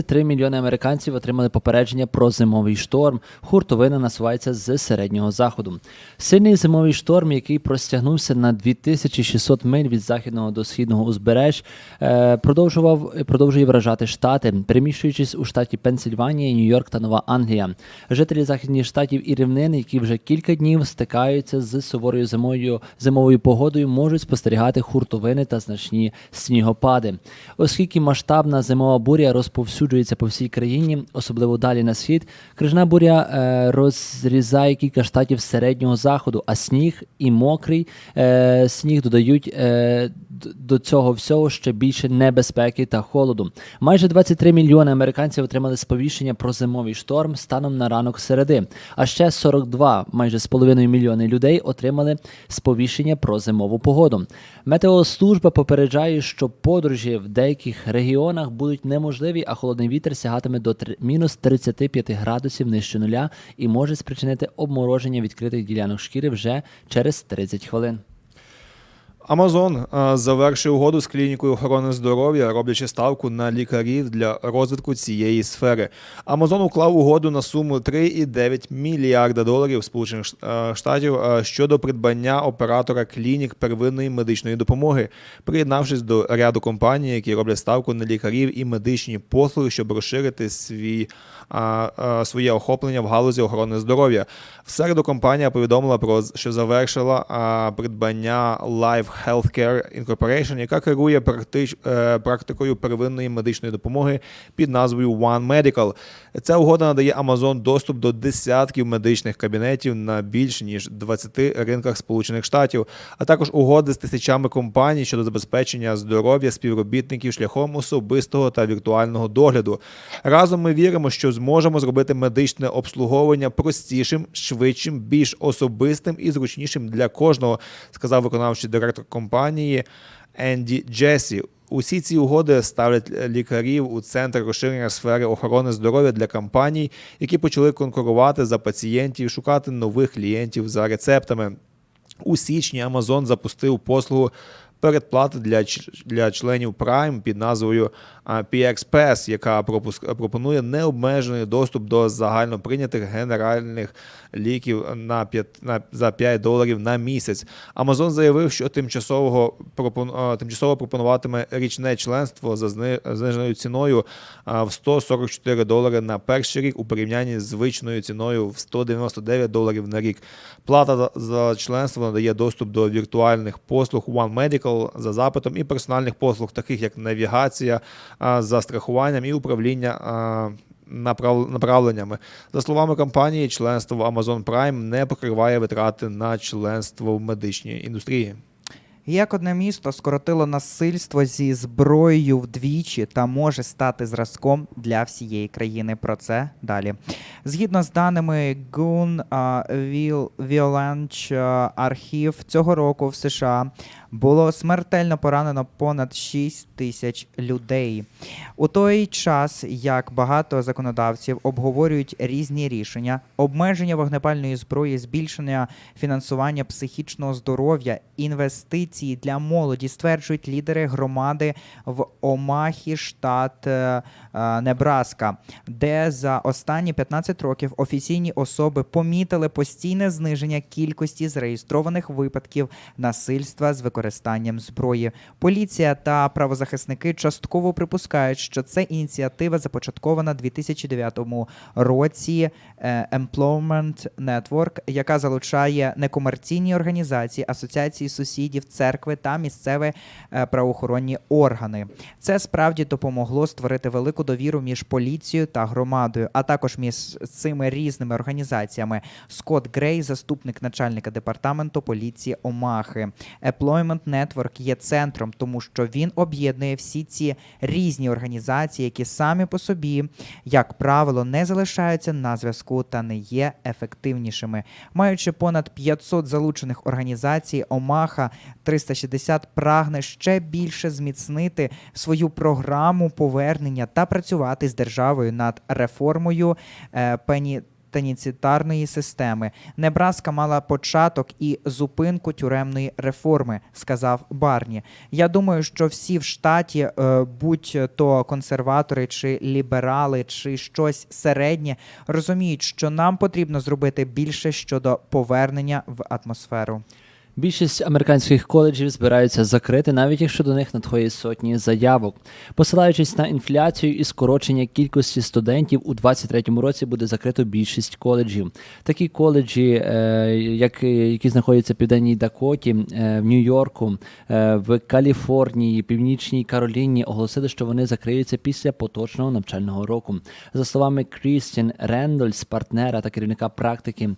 3 мільйони американців отримали попередження про зимовий шторм. Хуртовина насувається з середнього заходу. Сильний зимовий шторм, який простягнувся на 2600 миль від західного до східного узбереж, е, продовжував продовжує вражати штати, переміщуючись у штаті Пенсильванія, Нью-Йорк та Нова Англія. Жителі західних штатів і рівнин, які вже кілька днів стикаються з суворою зимою зимовою погодою, можуть спостерігати хуртовини та значні снігопади. Оскільки масштабна зимова буря розповсюджується по всій країні, особливо далі на схід, крижна буря е, розрізає кілька штатів середнього заходу, а сніг і мокрий е, сніг додають е, до цього всього ще більше небезпеки та холоду. Майже 23 мільйони американців отримали сповіщення про зимовий шторм станом на ранок середи. А ще 42, майже з половиною мільйони людей отримали сповіщення про зимову погоду. Метеослужба попереджає, що подорожі в деяких регіонах будуть неможливі, а холодний вітер сягатиме до мінус 35 градусів нижче нуля і може спричинити обмороження відкритих ділянок шкіри вже через 30 хвилин. Амазон е, завершив угоду з клінікою охорони здоров'я, роблячи ставку на лікарів для розвитку цієї сфери. Амазон уклав угоду на суму 3,9 мільярда доларів Сполучених е, Штатів е, щодо придбання оператора клінік первинної медичної допомоги, приєднавшись до ряду компаній, які роблять ставку на лікарів і медичні послуги, щоб розширити свій своє охоплення в галузі охорони здоров'я. В середу компанія повідомила про що завершила придбання Life Healthcare Incorporation, яка керує практич, е, практикою первинної медичної допомоги під назвою One Medical. Ця угода надає Amazon доступ до десятків медичних кабінетів на більш ніж 20 ринках Сполучених Штатів, а також угоди з тисячами компаній щодо забезпечення здоров'я співробітників шляхом особистого та віртуального догляду. Разом ми віримо, що зможемо зробити медичне обслуговування простішим, швидшим, більш особистим і зручнішим для кожного, сказав виконавчий директор компанії Енді Джесі. Усі ці угоди ставлять лікарів у центр розширення сфери охорони здоров'я для компаній, які почали конкурувати за пацієнтів, шукати нових клієнтів за рецептами. У січні Amazon запустив послугу передплати для, для членів Prime під назвою PX Pass, яка пропонує необмежений доступ до загально прийнятих генеральних ліків на 5, на, за 5 доларів на місяць. Amazon заявив, що тимчасового тимчасово пропонуватиме річне членство за зниженою ціною в 144 долари на перший рік у порівнянні з звичною ціною в 199 доларів на рік. Плата за членство надає доступ до віртуальних послуг One Medical за запитом і персональних послуг, таких як навігація за страхуванням і управління. Направленнями за словами компанії, членство в Amazon Prime не покриває витрати на членство в медичній індустрії. Як одне місто скоротило насильство зі зброєю вдвічі та може стати зразком для всієї країни. Про це далі. Згідно з даними Gun Violence архів цього року в США було смертельно поранено понад 6 тисяч людей. У той час, як багато законодавців обговорюють різні рішення, обмеження вогнепальної зброї, збільшення фінансування психічного здоров'я, інвестиції для молоді, стверджують лідери громади в Омахі, штат е, Небраска, де за останні 15 років офіційні особи помітили постійне зниження кількості зареєстрованих випадків насильства з використанням зброї. Поліція та правозахисники частково припускають, що це ініціатива започаткована у 2009 році е, Employment Network, яка залучає некомерційні організації, асоціації сусідів, церкви та місцеві е, правоохоронні органи. Це справді допомогло створити велику довіру між поліцією та громадою, а також між цими різними організаціями. Скотт Грей, заступник начальника департаменту поліції Омахи. Employment Network є центром, тому що він об'єднує всі ці різні організації, які самі по собі, як правило, не залишаються на зв'язку та не є ефективнішими. Маючи понад 500 залучених організацій, Омаха 360 прагне ще більше зміцнити свою програму повернення та працювати з державою над реформою е, пені пенітенціарної системи. Небраска мала початок і зупинку тюремної реформи, сказав Барні. Я думаю, що всі в штаті, е, будь то консерватори чи ліберали, чи щось середнє, розуміють, що нам потрібно зробити більше щодо повернення в атмосферу. Більшість американських коледжів збираються закрити, навіть якщо до них надходять сотні заявок. Посилаючись на інфляцію і скорочення кількості студентів, у 2023 році буде закрито більшість коледжів. Такі коледжі, е, як, які знаходяться в Південній Дакоті, е, в Нью-Йорку, е, в Каліфорнії, Північній Кароліні, оголосили, що вони закриються після поточного навчального року. За словами Крістін Рендольс, партнера та керівника практики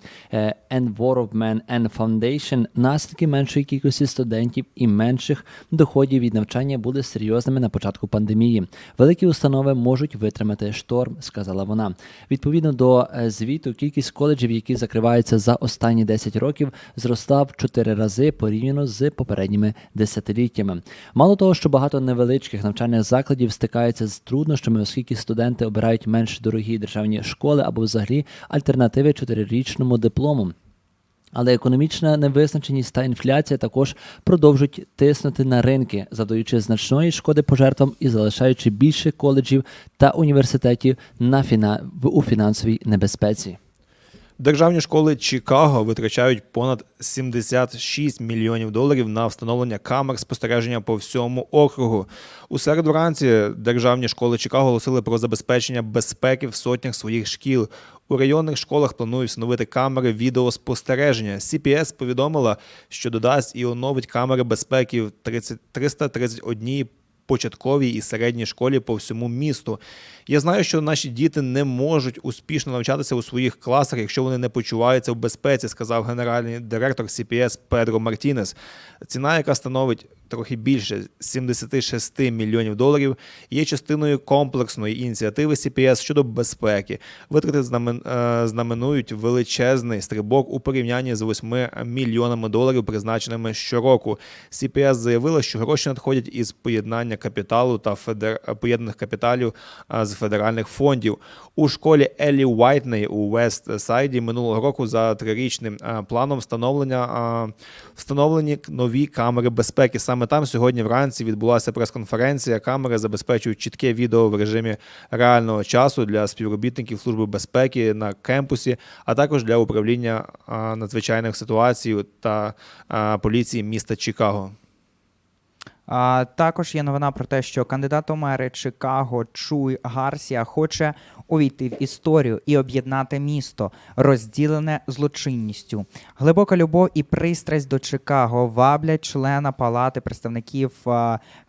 Environment and Foundation, наслідки меншої кількості студентів і менших доходів від навчання були серйозними на початку пандемії. Великі установи можуть витримати шторм, сказала вона. Відповідно до е, звіту, кількість коледжів, які закриваються за останні 10 років, зросла в 4 рази порівняно з попередніми десятиліттями. Мало того, що багато невеличких навчальних закладів стикаються з труднощами, оскільки студенти обирають менш дорогі державні школи або взагалі альтернативи чотирирічному диплому. Але економічна невизначеність та інфляція також продовжують тиснути на ринки, завдаючи значної шкоди пожертвам і залишаючи більше коледжів та університетів на фіна... у фінансовій небезпеці. Державні школи Чикаго витрачають понад 76 мільйонів доларів на встановлення камер спостереження по всьому округу. У середу вранці державні школи Чикаго оголосили про забезпечення безпеки в сотнях своїх шкіл. У районних школах планують встановити камери відеоспостереження. CPS повідомила, що додасть і оновить камери безпеки в 30 331 початковій і середній школі по всьому місту. Я знаю, що наші діти не можуть успішно навчатися у своїх класах, якщо вони не почуваються в безпеці, сказав генеральний директор CPS Педро Мартінес. Ціна, яка становить трохи більше 76 мільйонів доларів, є частиною комплексної ініціативи CPS щодо безпеки. Витрати е, знаменують величезний стрибок у порівнянні з 8 мільйонами доларів, призначеними щороку. CPS заявила, що гроші надходять із поєднання капіталу та федер... поєднаних капіталів з федеральних фондів. У школі Еллі Уайтней у Вест-Сайді минулого року за трирічним планом встановлення встановлені нові камери безпеки. Саме там сьогодні вранці відбулася прес-конференція. Камери забезпечують чітке відео в режимі реального часу для співробітників служби безпеки на кемпусі, а також для управління надзвичайних ситуацій та поліції міста Чикаго. А, також є новина про те, що кандидат у мери Чикаго Чуй Гарсія хоче увійти в історію і об'єднати місто, розділене злочинністю. Глибока любов і пристрасть до Чикаго ваблять члена палати представників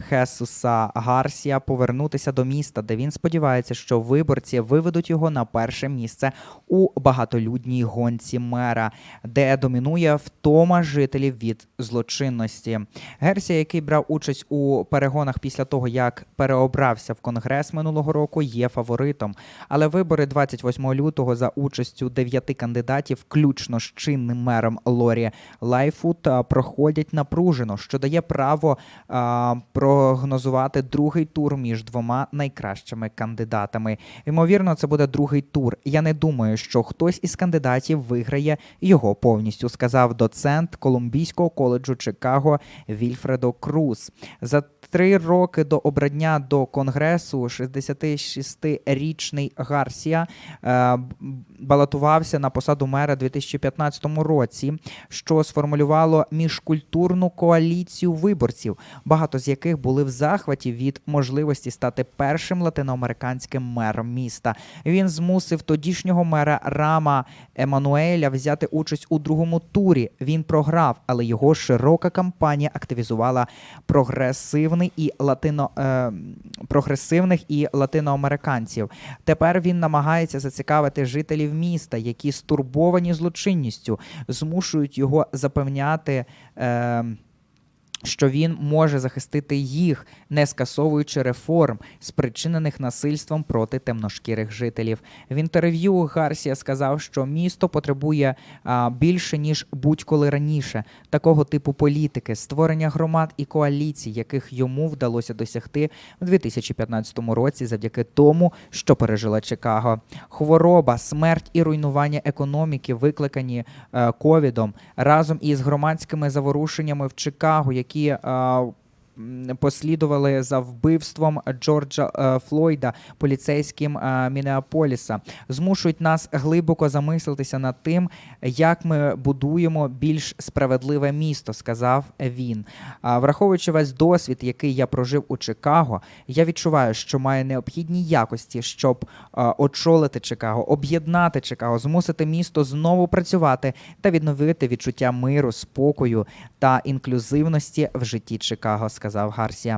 Хесуса Гарсія повернутися до міста, де він сподівається, що виборці виведуть його на перше місце у багатолюдній гонці мера, де домінує втома жителів від злочинності. Герсія, який брав участь у перегонах після того, як переобрався в конгрес минулого року, є фаворитом. Але вибори 28 лютого за участю дев'яти кандидатів, включно з чинним мером Лорі Лайфут, проходять напружено, що дає право а, прогнозувати другий тур між двома найкращими кандидатами. Ймовірно, це буде другий тур. Я не думаю, що хтось із кандидатів виграє його повністю, сказав доцент Колумбійського коледжу Чикаго Вільфредо Круз. За три роки до обрання до конгресу 66-річний Гарсія е, балотувався на посаду мера у 2015 році, що сформулювало міжкультурну коаліцію виборців, багато з яких були в захваті від можливості стати першим латиноамериканським мером міста. Він змусив тодішнього мера Рама Еммануеля взяти участь у другому турі. Він програв, але його широка кампанія активізувала прогресивний і латино, е, прогресивних і латиноамериканців. Тепер він намагається зацікавити жителів міста, які стурбовані злочинністю, змушують його запевняти. Е, що він може захистити їх не скасовуючи реформ, спричинених насильством проти темношкірих жителів. В інтерв'ю Гарсія сказав, що місто потребує а, більше ніж будь-коли раніше такого типу політики, створення громад і коаліцій, яких йому вдалося досягти в 2015 році, завдяки тому, що пережила Чикаго. Хвороба, смерть і руйнування економіки, викликані е, ковідом, разом із громадськими заворушеннями в Чикаго, які е, послідували за вбивством Джорджа е, Флойда поліцейським е, Мінеаполіса, змушують нас глибоко замислитися над тим, як ми будуємо більш справедливе місто, сказав він. Враховуючи весь досвід, який я прожив у Чикаго, я відчуваю, що маю необхідні якості, щоб е, очолити Чикаго, об'єднати Чикаго, змусити місто знову працювати та відновити відчуття миру, спокою та інклюзивності в житті Чикаго, сказав Гарсія.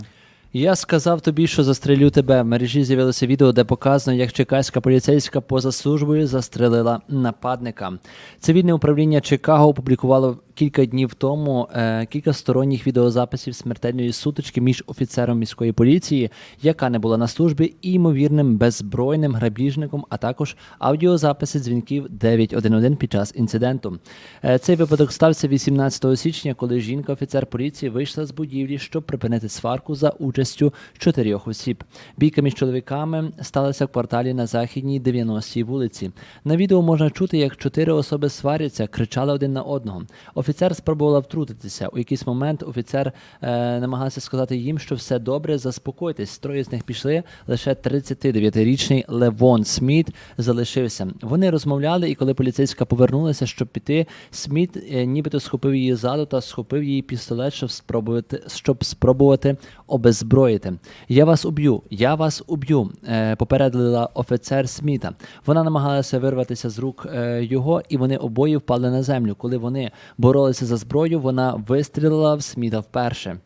Я сказав тобі, що застрелю тебе. В мережі з'явилося відео, де показано, як чекаська поліцейська поза службою застрелила нападника. Цивільне управління Чикаго опублікувало кілька днів тому е, кілька сторонніх відеозаписів смертельної сутички між офіцером міської поліції, яка не була на службі, і ймовірним беззбройним грабіжником, а також аудіозаписи дзвінків 911 під час інциденту. Е, цей випадок стався 18 січня, коли жінка, офіцер поліції, вийшла з будівлі, щоб припинити сварку за участю чотирьох осіб. Бійка між чоловіками сталася в кварталі на західній 90-й вулиці. На відео можна чути, як чотири особи сваряться, кричали один на одного. Офіцер спробувала втрутитися. У якийсь момент офіцер е, намагався сказати їм, що все добре, заспокойтесь. Троє з них пішли. Лише 39-річний Левон Сміт залишився. Вони розмовляли, і коли поліцейська повернулася, щоб піти, Сміт е, нібито схопив її ззаду та схопив її пістолет, щоб спробувати, щоб спробувати обеззброїти. Я вас уб'ю, я вас уб'ю, е, попередила офіцер Сміта. Вона намагалася вирватися з рук е, його, і вони обоє впали на землю. Коли вони боролися за зброю, вона вистрілила в Сміта вперше.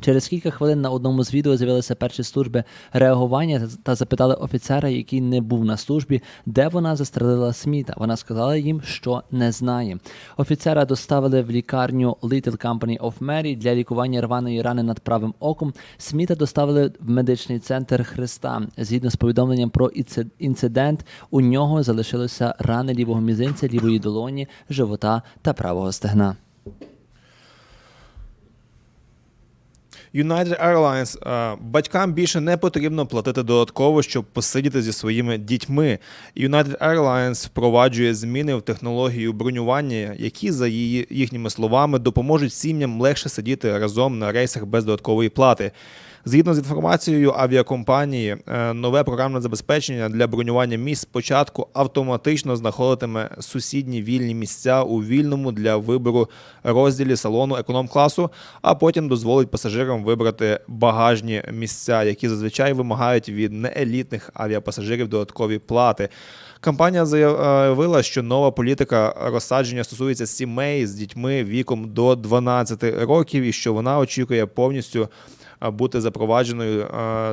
Через кілька хвилин на одному з відео з'явилися перші служби реагування та- та запитали офіцера, який не був на службі, де вона застрелила Сміта. Вона сказала їм, що не знає. Офіцера доставили в лікарню Little Company of Mary для лікування рваної рани над правим оком. Сміта доставили в медичний центр Христа. Згідно з повідомленням про інцидент, у нього залишилися рани лівого мізинця, лівої долоні, живота та правого стегна. United Airlines. е, Батькам більше не потрібно платити додатково, щоб посидіти зі своїми дітьми. United Airlines впроваджує зміни в технологію бронювання, які, за її їхніми словами, допоможуть сім'ям легше сидіти разом на рейсах без додаткової плати. Згідно з інформацією авіакомпанії, е, нове програмне забезпечення для бронювання місць спочатку автоматично знаходитиме сусідні вільні місця у вільному для вибору розділі салону економ-класу, а потім дозволить пасажирам вибрати багажні місця, які зазвичай вимагають від неелітних авіапасажирів додаткові плати. Компанія заявила, що нова політика розсадження стосується сімей з дітьми віком до 12 років, і що вона очікує повністю бути запровадженою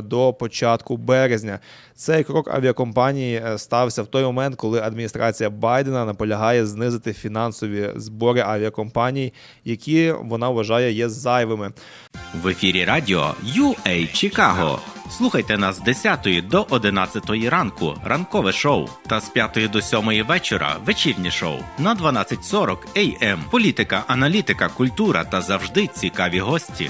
до початку березня. Цей крок авіакомпанії е, стався в той момент, коли адміністрація Байдена наполягає знизити фінансові збори авіакомпаній, які вона вважає є зайвими. В ефірі радіо UA Чикаго. Слухайте нас з 10 до 11 ранку, ранкове шоу, та з 5 до 7 вечора вечірнє шоу на 12.40 AM. Політика, аналітика, культура та завжди цікаві гості.